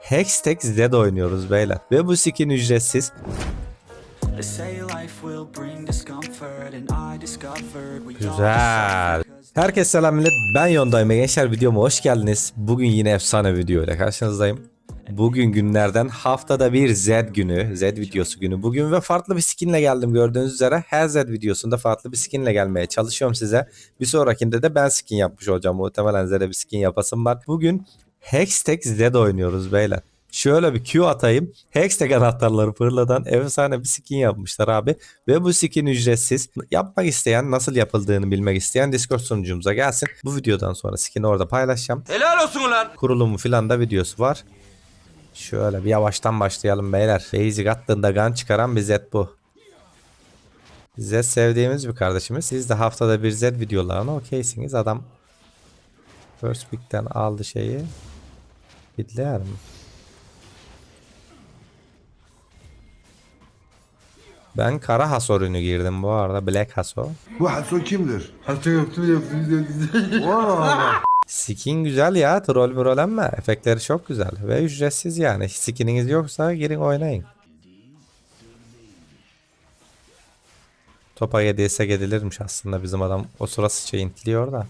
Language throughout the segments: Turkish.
Hextech Zed oynuyoruz beyler. Ve bu skin ücretsiz. Güzel. Herkese selam millet. Ben Yondayım gençler videoma hoş geldiniz. Bugün yine efsane video ile karşınızdayım. Bugün günlerden haftada bir Z günü, Z videosu günü. Bugün ve farklı bir skinle geldim gördüğünüz üzere. Her Z videosunda farklı bir skinle gelmeye çalışıyorum size. Bir sonrakinde de ben skin yapmış olacağım. Muhtemelen Z'de bir skin yapasım var. Bugün Hextech Z oynuyoruz beyler. Şöyle bir Q atayım. Hextech anahtarları fırladan efsane bir skin yapmışlar abi. Ve bu skin ücretsiz. Yapmak isteyen, nasıl yapıldığını bilmek isteyen Discord sunucumuza gelsin. Bu videodan sonra skin'i orada paylaşacağım. Helal olsun ulan. Kurulumu filan da videosu var. Şöyle bir yavaştan başlayalım beyler. Basic attığında gun çıkaran bir Z bu. Z sevdiğimiz bir kardeşimiz. Siz de haftada bir Z videolarına okeysiniz. Adam First Pick'ten aldı şeyi. Bitler mi? Ben kara haso ürünü girdim bu arada. Black haso. Bu Haso kimdir? Skin güzel ya. Troll brol ama efektleri çok güzel. Ve ücretsiz yani. Skininiz yoksa girin oynayın. Topa hediyese gedilirmiş aslında bizim adam. O sırası intiliyor da.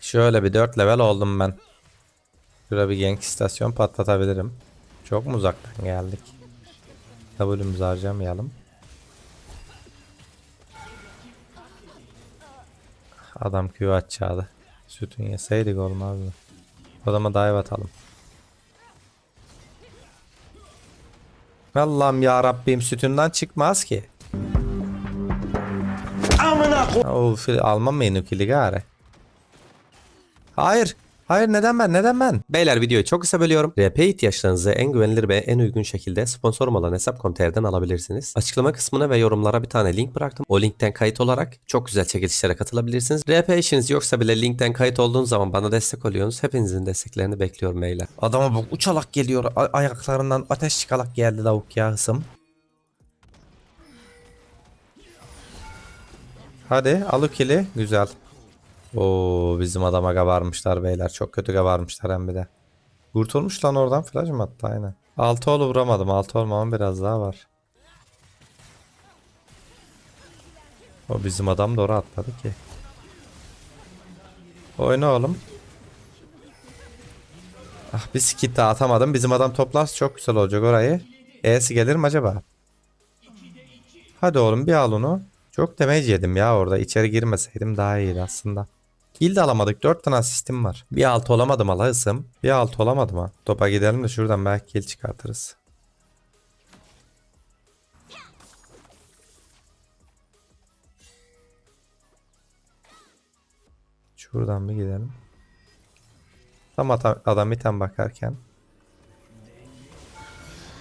Şöyle bir 4 level oldum ben. Şurada bir gank istasyon patlatabilirim. Çok mu uzaktan geldik? W'mizi harcamayalım. Adam Q açacaktı. Sütün yeseydik olmazdı. Adama dive atalım. Allah'ım ya Rabbim sütünden çıkmaz ki. Amına ko... fil almam mı kili gari? Hayır. Hayır neden ben neden ben? Beyler videoyu çok kısa bölüyorum. RP ihtiyaçlarınızı en güvenilir ve en uygun şekilde sponsorum olan hesap.com.tr'den alabilirsiniz. Açıklama kısmına ve yorumlara bir tane link bıraktım. O linkten kayıt olarak çok güzel çekilişlere katılabilirsiniz. RP işiniz yoksa bile linkten kayıt olduğunuz zaman bana destek oluyorsunuz. Hepinizin desteklerini bekliyorum beyler. Adama bak uçalak geliyor. A- ayaklarından ateş çıkalak geldi lavuk ya hısım. Hadi al o kili. Güzel. Oo bizim adama kabarmışlar beyler. Çok kötü kabarmışlar hem bir de. Kurtulmuş lan oradan flash mı attı aynen. Altı olu vuramadım. Altı olmamın biraz daha var. O bizim adam doğru atladı ki. Oyna oğlum. Ah bir skit daha atamadım. Bizim adam toplarsa çok güzel olacak orayı. E'si gelir mi acaba? Hadi oğlum bir al onu. Çok damage yedim ya orada. İçeri girmeseydim daha iyiydi aslında. Kill alamadık. 4 tane asistim var. Bir alt olamadım Allah'ısım. Bir alt olamadım ha. Topa gidelim de şuradan belki kill çıkartırız. Şuradan bir gidelim. Tam adam item bakarken.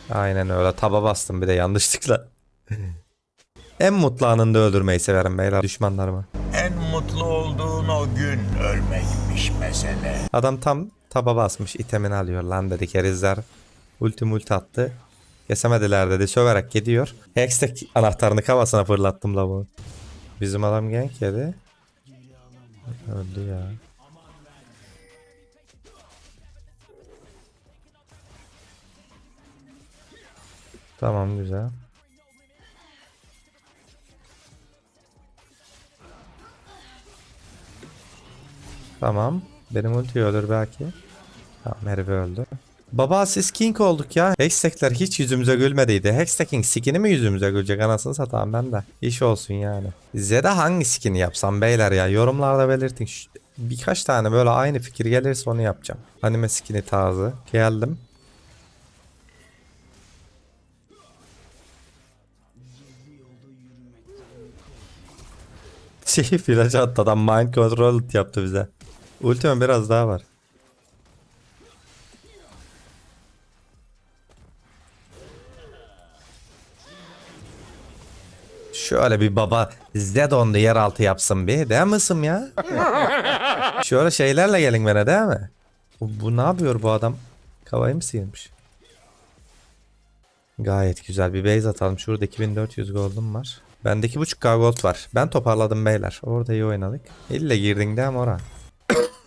Aynen öyle. Taba bastım bir de yanlışlıkla. en mutlu anında öldürmeyi severim beyler düşmanlarımı. En mutlu olduğun o gün ölmekmiş mesele. Adam tam taba basmış itemini alıyor lan dedi kerizler. Ulti multi attı. Kesemediler dedi söverek gidiyor. Hextech anahtarını kafasına fırlattım la bu. Bizim adam gank yedi. Öldü ya. Tamam güzel. Tamam. Benim ulti ölür belki. Tamam herif öldü. Baba siz king olduk ya. Hextech'ler hiç yüzümüze gülmediydi. Hextech'in skin'i mi yüzümüze gülecek anasını satayım ben de. İş olsun yani. Zed'e hangi skin'i yapsam beyler ya yorumlarda belirtin. Şu- birkaç tane böyle aynı fikir gelirse onu yapacağım. Anime skin'i tarzı. Geldim. Şey flash attı adam mind control yaptı bize. Ultimate biraz daha var. Şöyle bir baba Zedon'da yeraltı yapsın bir. Değil misin ya? Şöyle şeylerle gelin bana değil mi? Bu, bu ne yapıyor bu adam? Kavayı mı sıyırmış? Gayet güzel bir base atalım. Şurada 2400 gold'um var. Bende 2.5k gold var. Ben toparladım beyler. Orada iyi oynadık. İlle girdin değil mi ora?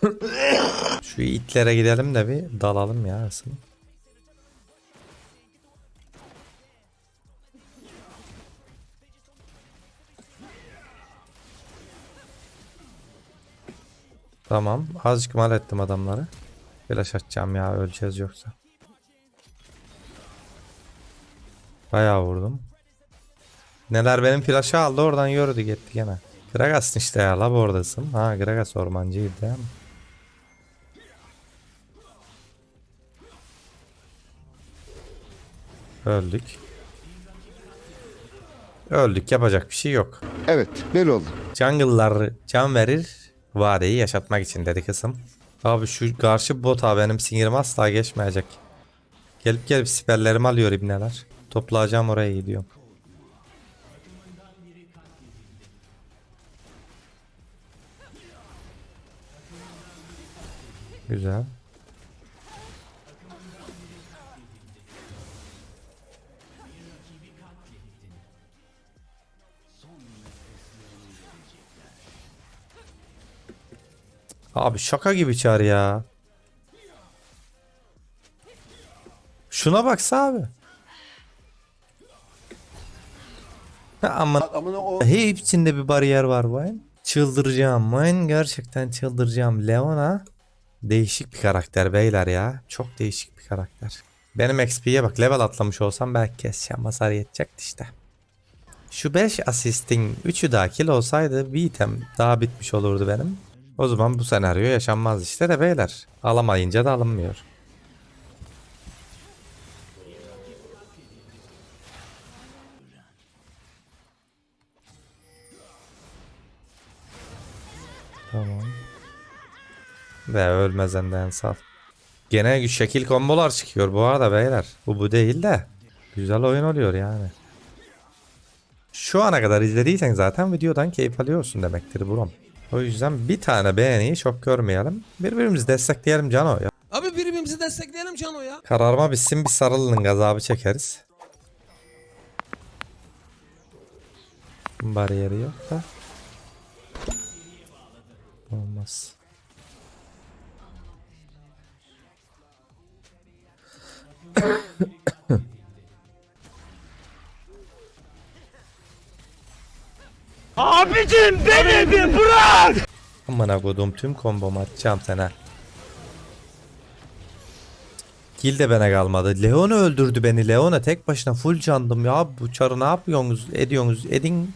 Şu itlere gidelim de bir dalalım ya aslında. Tamam. Azıcık mal ettim adamları. Flash atacağım ya öleceğiz yoksa. Bayağı vurdum. Neler benim flash'ı aldı oradan yürüdü gitti gene. Gragas'ın işte ya lab oradasın. Ha Gragas ormancıydı değil mi? Öldük. Öldük yapacak bir şey yok. Evet, belli oldu. Jungle'lar can verir, vadeyi yaşatmak için dedi kısım. Abi şu karşı bota benim sinirim asla geçmeyecek. Gelip gelip siperlerimi alıyor ibneler. Toplayacağım oraya gidiyorum. Güzel. Abi şaka gibi çağır ya. Şuna baksa abi. Ha, Aman hepsinde bir bariyer var Vayne. Çıldıracağım Vayne gerçekten çıldıracağım. Leona değişik bir karakter beyler ya. Çok değişik bir karakter. Benim XP'ye bak level atlamış olsam belki keseceğim hasar yetecekti işte. Şu 5 asistin 3'ü daha kill olsaydı bir item daha bitmiş olurdu benim. O zaman bu senaryo yaşanmaz işte de beyler. Alamayınca da alınmıyor. Tamam. Ve ölmezenden sal. Gene şekil kombolar çıkıyor bu arada beyler. Bu bu değil de. Güzel oyun oluyor yani. Şu ana kadar izlediysen zaten videodan keyif alıyorsun demektir brom. O yüzden bir tane beğeniyi çok görmeyelim. Birbirimizi destekleyelim Cano ya. Abi birbirimizi destekleyelim Cano ya. Kararma bitsin bir sarılın gazabı çekeriz. Bariyeri yok da. Olmaz. Abicim beni bir bırak! Amına kodum tüm kombomu atacağım sana. Kill de bana kalmadı. Leona öldürdü beni. Leona tek başına full candım ya. Bu çarı ne yapıyorsunuz? Ediyorsunuz. Edin.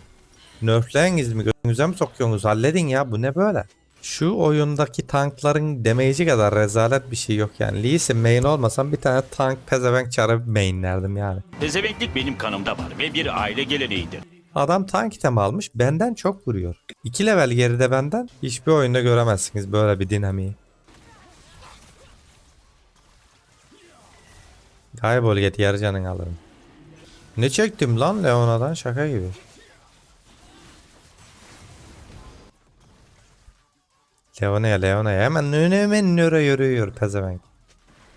Nerfleyiniz mi? Gözünüze mi sokuyorsunuz? Halledin ya. Bu ne böyle? Şu oyundaki tankların damage'i kadar rezalet bir şey yok yani. Lee Sin main olmasam bir tane tank pezevenk çarı mainlerdim yani. Pezevenklik benim kanımda var ve bir aile geleneğidir. Adam tank item almış benden çok vuruyor. 2 level geride benden hiçbir oyunda göremezsiniz böyle bir dinamiği. Kaybol get yarı canın alırım. Ne çektim lan Leona'dan şaka gibi. Leona'ya Leona'ya hemen hemen nöre yürüyor pezevenk.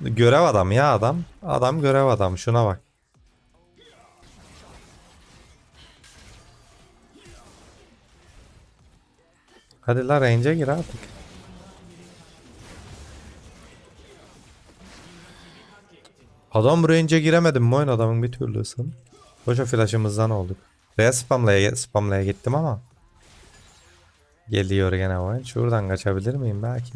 Görev adam ya adam. Adam görev adam şuna bak. Hadi la range'e gir artık. Adam range'e giremedim mi oyun adamın bir türlü ısın. Boşa flash'ımızdan olduk. Veya spamlaya, spamlaya gittim ama. Geliyor gene oyun. Şuradan kaçabilir miyim belki?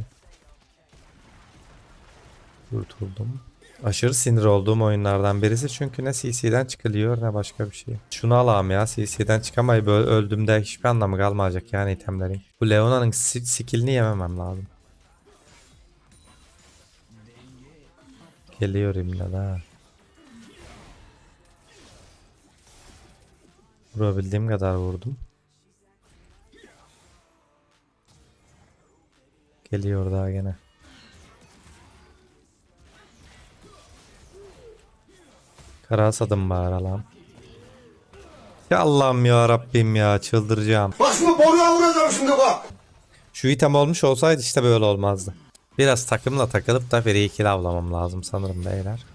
Kurtuldum. Aşırı sinir olduğum oyunlardan birisi çünkü ne CC'den çıkılıyor ne başka bir şey. Şunu alalım ya CC'den çıkamayıp öldüğümde hiçbir anlamı kalmayacak yani itemlerin. Bu Leona'nın skillini yememem lazım. Geliyor imdat ha. Vurabildiğim kadar vurdum. Geliyor daha gene. Karasadım bari lan. Ya Allah'ım ya Rabbim ya çıldıracağım. Başımı boruya vuracağım şimdi bak. Şu item olmuş olsaydı işte böyle olmazdı. Biraz takımla takılıp da free kill avlamam lazım sanırım beyler.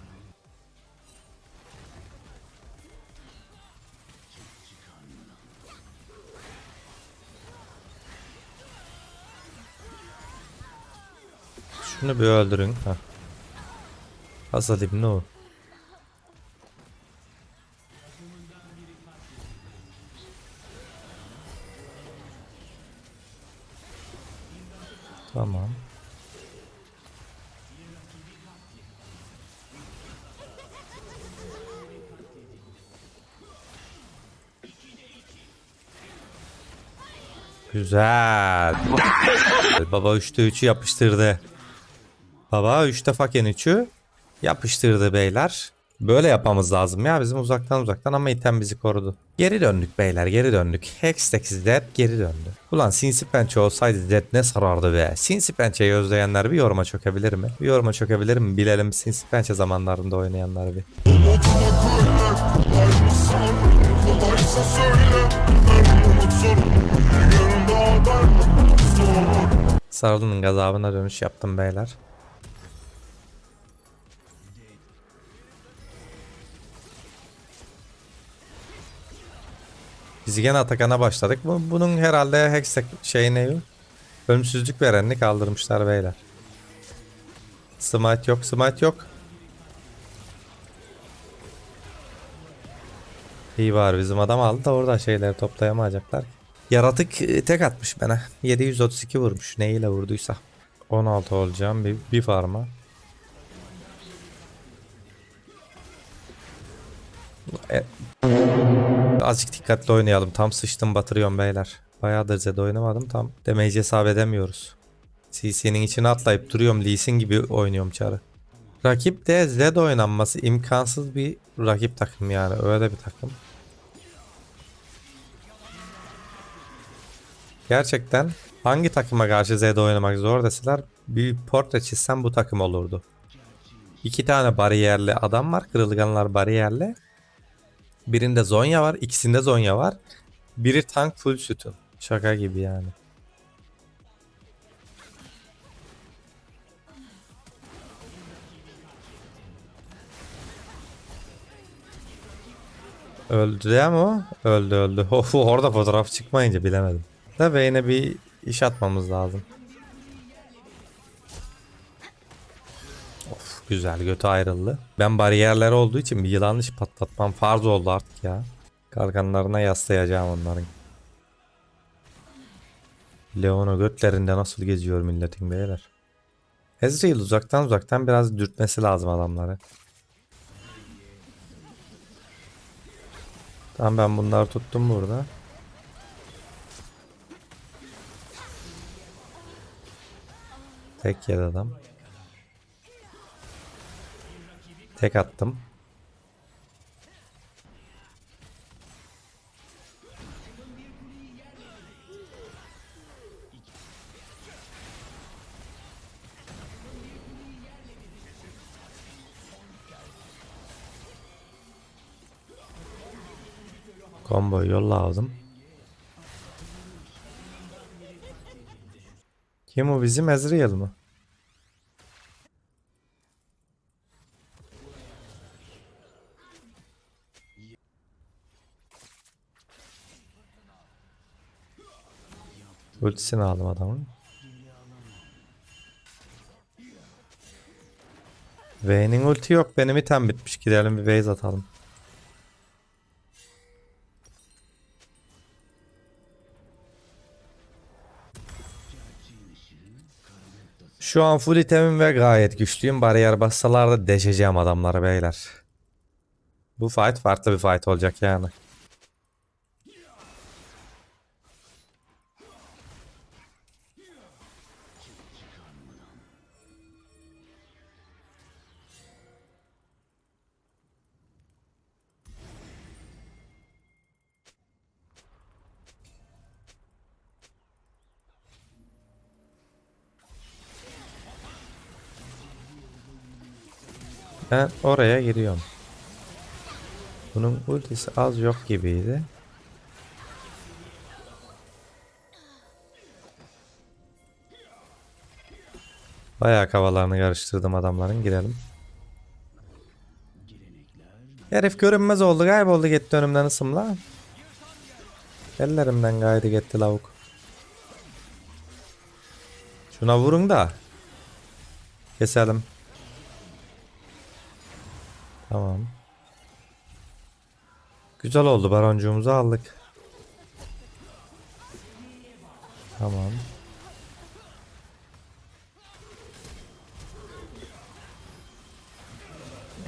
Şunu bir öldürün. Ha. Hasadim ne o? Güzel. Baba 3'te 3'ü yapıştırdı. Baba 3'te faken 3'ü yapıştırdı beyler. Böyle yapmamız lazım ya bizim uzaktan uzaktan ama item bizi korudu. Geri döndük beyler geri döndük. Hextech Zed geri döndü. Ulan Sinsi Pençe olsaydı Zed ne sarardı be. Sinsi Pençe'yi özleyenler bir yoruma çökebilir mi? Bir yoruma çökebilir mi? Bilelim Sinsi Pençe zamanlarında oynayanlar bir. Sarılının gazabına dönüş yaptım beyler. Biz gene Atakan'a başladık. Bu, bunun herhalde şey ne yok? Ölümsüzlük verenini kaldırmışlar beyler. Smite yok, smite yok. İyi var bizim adam aldı da orada şeyleri toplayamayacaklar. Yaratık e, tek atmış bana. 732 vurmuş neyle vurduysa. 16 olacağım bir, bir farma. E, azıcık dikkatli oynayalım. Tam sıçtım batırıyorum beyler. Bayağıdır Zed oynamadım tam. Damage'i hesap edemiyoruz. CC'nin içine atlayıp duruyorum. Lee Sin gibi oynuyorum çarı. Rakip de Zed oynanması imkansız bir rakip takım yani. Öyle bir takım. Gerçekten hangi takıma karşı Zed oynamak zor deseler bir portre çizsem bu takım olurdu. İki tane bariyerli adam var. Kırılganlar bariyerli. Birinde Zonya var. ikisinde Zonya var. Biri tank full sütun. Şaka gibi yani. Öldü değil mi o? Öldü öldü. Of orada fotoğraf çıkmayınca bilemedim. Da Vayne'e bir iş atmamız lazım. Of güzel götü ayrıldı. Ben bariyerler olduğu için bir yılan dışı patlatmam farz oldu artık ya. Kalkanlarına yaslayacağım onların. Leon'u götlerinde nasıl geziyor milletin beyler. Ezreal uzaktan uzaktan biraz dürtmesi lazım adamları. Tamam ben bunları tuttum burada. Tek yedi adam. Tek attım. Combo yolla aldım. Kim o bizim Ezreal mı? Ultisini aldım adamın. Vayne'in ulti yok. Benim item bitmiş. Gidelim bir base atalım. Şu an full itemim ve gayet güçlüyüm. Bariyer bassalar da deşeceğim adamları beyler. Bu fight farklı bir fight olacak yani. Ben oraya giriyorum. Bunun ultisi az yok gibiydi. Bayağı kavalarını karıştırdım adamların girelim. Herif görünmez oldu kayboldu gitti önümden ısımla. Ellerimden gaydi gitti lavuk. Şuna vurun da. Keselim. Tamam. Güzel oldu baroncuğumuzu aldık. Tamam.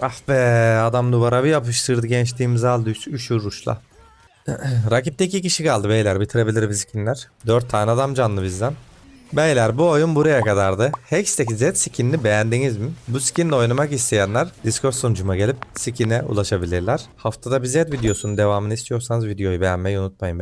Ah be adam duvara bir yapıştırdı gençliğimizi aldı 3 vuruşla. Rakipte 2 kişi kaldı beyler bitirebilir biz skinler. 4 tane adam canlı bizden. Beyler bu oyun buraya kadardı. Hex'teki Z skinini beğendiniz mi? Bu skinle oynamak isteyenler Discord sunucuma gelip skin'e ulaşabilirler. Haftada bir Z videosunun devamını istiyorsanız videoyu beğenmeyi unutmayın.